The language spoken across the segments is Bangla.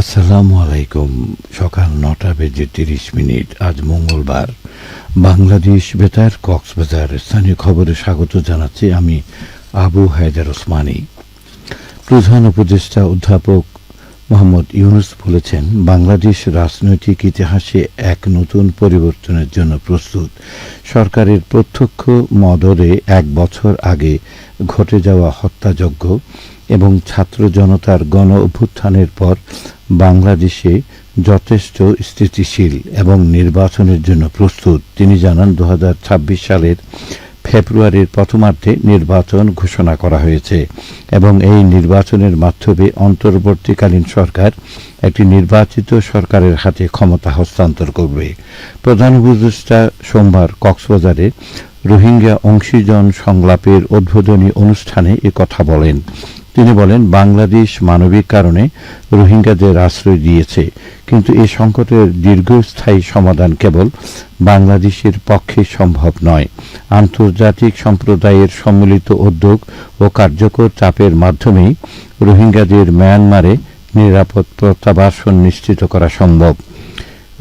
আসসালামু আলাইকুম। সকাল নটা বেজে তিরিশ মিনিট। আজ মঙ্গলবার। বাংলাদেশ বেতার, কক্সবাজার স্থানীয় খবরে স্বাগত জানাচ্ছি আমি আবু হায়দার ওসমানী। প্রধান উপদেষ্টা অধ্যাপক মোহাম্মদ ইউনুস বলেছেন, বাংলাদেশ রাজনৈতিক ইতিহাসে এক নতুন পরিবর্তনের জন্য প্রস্তুত। সরকারের প্রত্যক্ষ মদরে এক বছর আগে ঘটে যাওয়া হত্যাযজ্ঞ এবং ছাত্র জনতার গণ অভ্যুত্থানের পর বাংলাদেশে যথেষ্ট স্থিতিশীল এবং নির্বাচনের জন্য প্রস্তুত। তিনি জানান দু হাজার ছাব্বিশ সালের ফেব্রুয়ারির প্রথমার্ধে নির্বাচন ঘোষণা করা হয়েছে এবং এই নির্বাচনের মাধ্যমে অন্তর্বর্তীকালীন সরকার একটি নির্বাচিত সরকারের হাতে ক্ষমতা হস্তান্তর করবে। প্রধান উপদেষ্টা সোমবার কক্সবাজারে রোহিঙ্গা অংশীজন সংলাপের উদ্বোধনী অনুষ্ঠানে কথা বলেন। তিনি বলেন, বাংলাদেশ মানবিক কারণে রোহিঙ্গাদের আশ্রয় দিয়েছে, কিন্তু এই সংকটের দীর্ঘস্থায়ী সমাধান কেবল বাংলাদেশের পক্ষে সম্ভব নয়। আন্তর্জাতিক সম্প্রদায়ের সম্মিলিত উদ্যোগ ও কার্যকর চাপের মাধ্যমেই রোহিঙ্গাদের মায়ানমারে নিরাপদ প্রত্যাবাসন নিশ্চিত করা সম্ভব।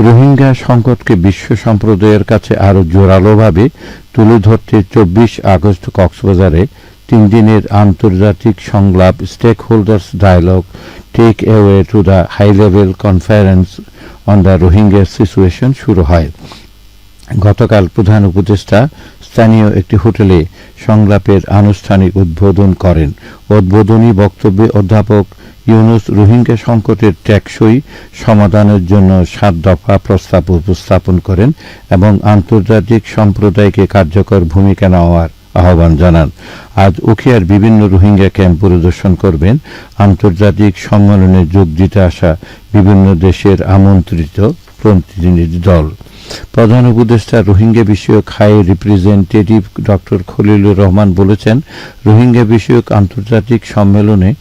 রোহিঙ্গা সংকটকে বিশ্ব সম্প্রদায়ের কাছে আরও জোরালোভাবে তুলে ধরতে চব্বিশ আগস্ট কক্সবাজারে তিন দিনের আন্তর্জাতিক সংলাপ stakeholders dialogue take away to the high level conference on the Rohingya situation শুরু হয়। গতকাল প্রধান উপদেষ্টা স্থানীয় একটি হোটেলে সংলাপের আনুষ্ঠানিক উদ্বোধন করেন। উদ্বোধনী বক্তব্যে অধ্যাপক ইউনুস রোহিঙ্গা সংকটের টেকসই সমাধানের জন্য সাত দফা প্রস্তাব উপস্থাপন করেন এবং আন্তর্জাতিক সম্প্রদায়কে কার্যকর ভূমিকা নেওয়ার আহ্বান জানান। আজ উখিয়ার বিভিন্ন রোহিঙ্গা ক্যাম্প পরিদর্শন করবেন। আন্তর্জাতিক সম্মেলনে যোগ দিতে আসা বিভিন্ন দেশের আমন্ত্রিত প্রতিনিধি দল। প্রধান উপদেষ্টা রোহিঙ্গা বিষয়ক high representative doctor Khalilur Rahman বলেছেন, রোহিঙ্গা বিষয়ক আন্তর্জাতিক সম্মেলনে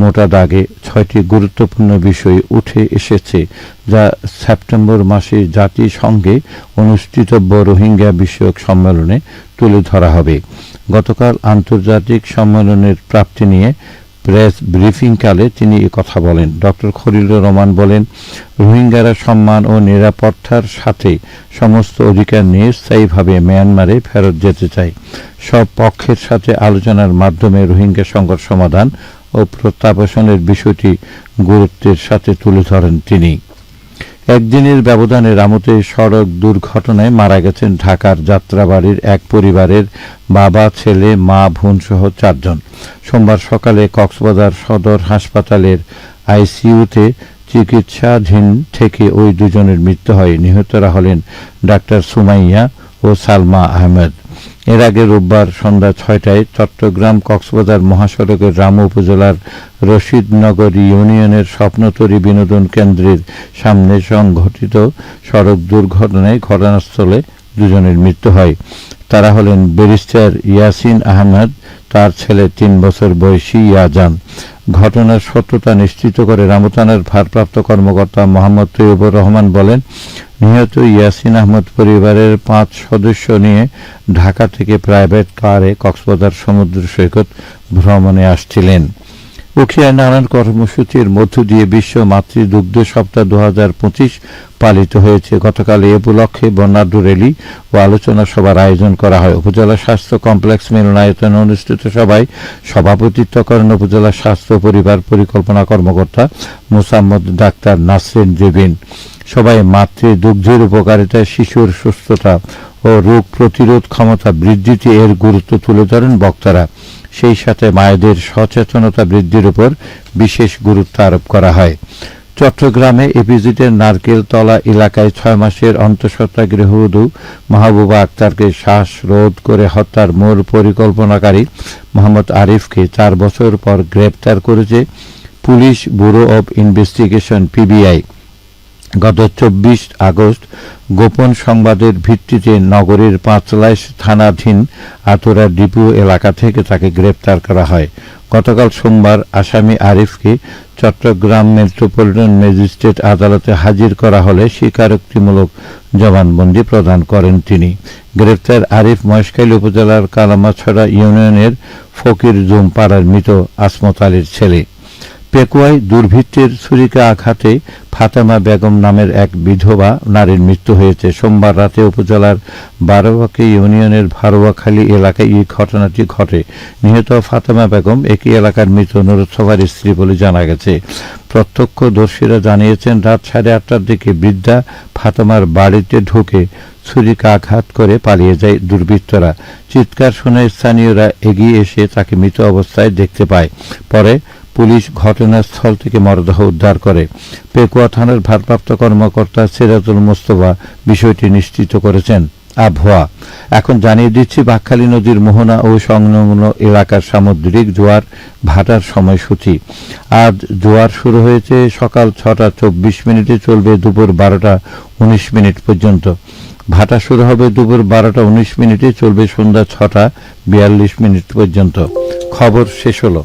মোটা দাগে ছয়টি গুরুত্বপূর্ণ বিষয় উঠে এসেছে, যা সেপ্টেম্বর মাসে জাতিসংঘে অনুষ্ঠিতব্য রোহিঙ্গা বিষয়ক সম্মেলনে তুলে ধরা হবে। গতকাল আন্তর্জাতিক সম্মেলনের প্রাপ্তি নিয়ে প্রেস ব্রিফিংকালে তিনি কথা বলেন। ডক্টর খলিলুর রহমান বলেন, রোহিঙ্গারা সম্মান ও নিরাপত্তার সাথে সমস্ত অধিকার নিয়ে স্থায়ীভাবে মিয়ানমারে ফেরত যেতে চায়। সব পক্ষের সাথে আলোচনার মাধ্যমে রোহিঙ্গা সংকট সমাধান ও প্রত্যাবাসনের বিষয়টি গুরুত্বের সাথে তুলে ধরেন তিনি। একদিনের ব্যবধানে রামতে সড়ক দুর্ঘটনায় মারা গেছেন ঢাকার যাত্রাবাড়ির এক পরিবারের বাবা, ছেলে, মা, বোন সহ চারজন। সোমবার সকালে কক্সবাজার সদর হাসপাতালের আইসিইউতে চিকিৎসাধীন থেকে ওই দুজনের মৃত্যু হয়। নিহতরা হলেন ডাক্তার সুমাইয়া ও সালমা আহমেদ। এর আগে রোববার সন্ধ্যা ছয়টায় চট্টগ্রাম কক্সবাজার মহাসড়কের রাম উপজেলার রশিদনগর ইউনিয়নের স্বপ্নতরী বিনোদন কেন্দ্রের সামনে সংঘটিত সড়ক দুর্ঘটনায় ঘটনাস্থলে দুজনের মৃত্যু হয়। তারা হলেন ব্যারিস্টার ইয়াসিন আহমেদ, তার ছেলে তিন বছর বয়সী ইয়াজান। ঘটনার সত্যতা নিশ্চিত করে রামতানার ভারপ্রাপ্ত কর্মকর্তা মোহাম্মদ তৈয়বুর রহমান বলেন নিহত ইয়াসিন আহমদ পরিবারের পাঁচ সদস্য নিয়ে ঢাকা থেকে প্রাইভেট কারে কক্সবাজার সমুদ্র সৈকত ভ্রমণে আসছিলেন। উখিয়ায় নানান কর্মসূচির মধ্য দিয়ে বিশ্ব মাতৃদুগ্ধ সপ্তাহ দু হাজার পঁচিশ পালিত হয়েছে। গতকাল এ উপলক্ষে বর্ণাঢ্য র্যালি ও আলোচনা সভার আয়োজন করা হয়। উপজেলা স্বাস্থ্য কমপ্লেক্স মিলনায়তনে অনুষ্ঠিত সভায় সভাপতিত্ব করেন উপজেলা স্বাস্থ্য পরিবার পরিকল্পনা কর্মকর্তা মোসাম্মদ ডাক্তার নাসরিন জেবিন। সবাই মাতৃ দুগ্ধের উপকারিতা, শিশুর সুস্থতা ও রোগ প্রতিরোধ ক্ষমতা বৃদ্ধিতে এর গুরুত্ব তুলে ধরেন বক্তারা। সেই সাথে মায়েদের সচেতনতা বৃদ্ধির উপর বিশেষ গুরুত্ব আরোপ করা হয়। চট্টগ্রামে এপিজিটের নারকেলতলা এলাকায় ছয় মাসের অন্তঃসত্ত্বা গৃহবধূ মাহবুবা আক্তারকে শ্বাসরোধ করে হত্যার মূল পরিকল্পনাকারী মোহাম্মদ আরিফকে চার বছর পর গ্রেপ্তার করেছে police bureau of investigation, PBI. গত চব্বিশ আগস্ট গোপন সংবাদের ভিত্তিতে নগরের পাঁচলাইশ থানাধীন আতরা ডিপু এলাকা থেকে তাকে গ্রেপ্তার করা হয়। গতকাল সোমবার আসামি আরিফকে চট্টগ্রাম মেট্রোপলিটন ম্যাজিস্ট্রেট আদালতে হাজির করা হলে স্বীকারোক্তিমূলক জবানবন্দি প্রদান করেন তিনি। গ্রেপ্তার আরিফ মহেশখালী উপজেলার কালামাছড়া ইউনিয়নের ফকির জুম পাড়ার মৃত আসমত আলীর ছেলে। পেকুয়ায় দুর্বৃত্তের ছুরিকা আঘাতে ফাতেমা বেগম নামের এক বিধবা নারীর মৃত্যু হয়েছে। সোমবার রাতে উপজেলার বারোয়াকি ইউনিয়নের ভারোয়াখালী এলাকায় এই ঘটনাটি ঘটে। নিহত ফাতেমা বেগম একই এলাকার মৃত নুরুৎসভার স্ত্রী বলে জানা গেছে। প্রত্যক্ষদর্শীরা জানিয়েছেন, রাত সাড়ে আটটার দিকে বৃদ্ধা ফাতেমার বাড়িতে ঢুকে ছুরিকা আঘাত করে পালিয়ে যায় দুর্বৃত্তরা। চিৎকার শুনে স্থানীয়রা এগিয়ে এসে তাকে মৃত অবস্থায় দেখতে পায়। পরে পুলিশ ঘটনাস্থল থেকে মরদেহ উদ্ধার করে। পেকুয়া থানার ভারপ্রাপ্ত কর্মকর্তা সিরাজুল মোস্তফা বিষয়টি নিশ্চিত করেছেন। আবহাওয়া। এখন জানিয়ে দিচ্ছি, বাকখালী নদীর মোহনা ও সংলগ্ন এলাকার সামুদ্রিক জোয়ার ভাটার সময়সূচি। আজ জোয়ার শুরু হয়েছে সকাল ছটা চব্বিশ মিনিটে, চলবে দুপুর বারোটা উনিশ মিনিট পর্যন্ত। ভাটা শুরু হবে দুপুর বারোটা উনিশ মিনিটে, চলবে সন্ধ্যা ছটা বিয়াল্লিশ মিনিট পর্যন্ত। খবর শেষ হলো।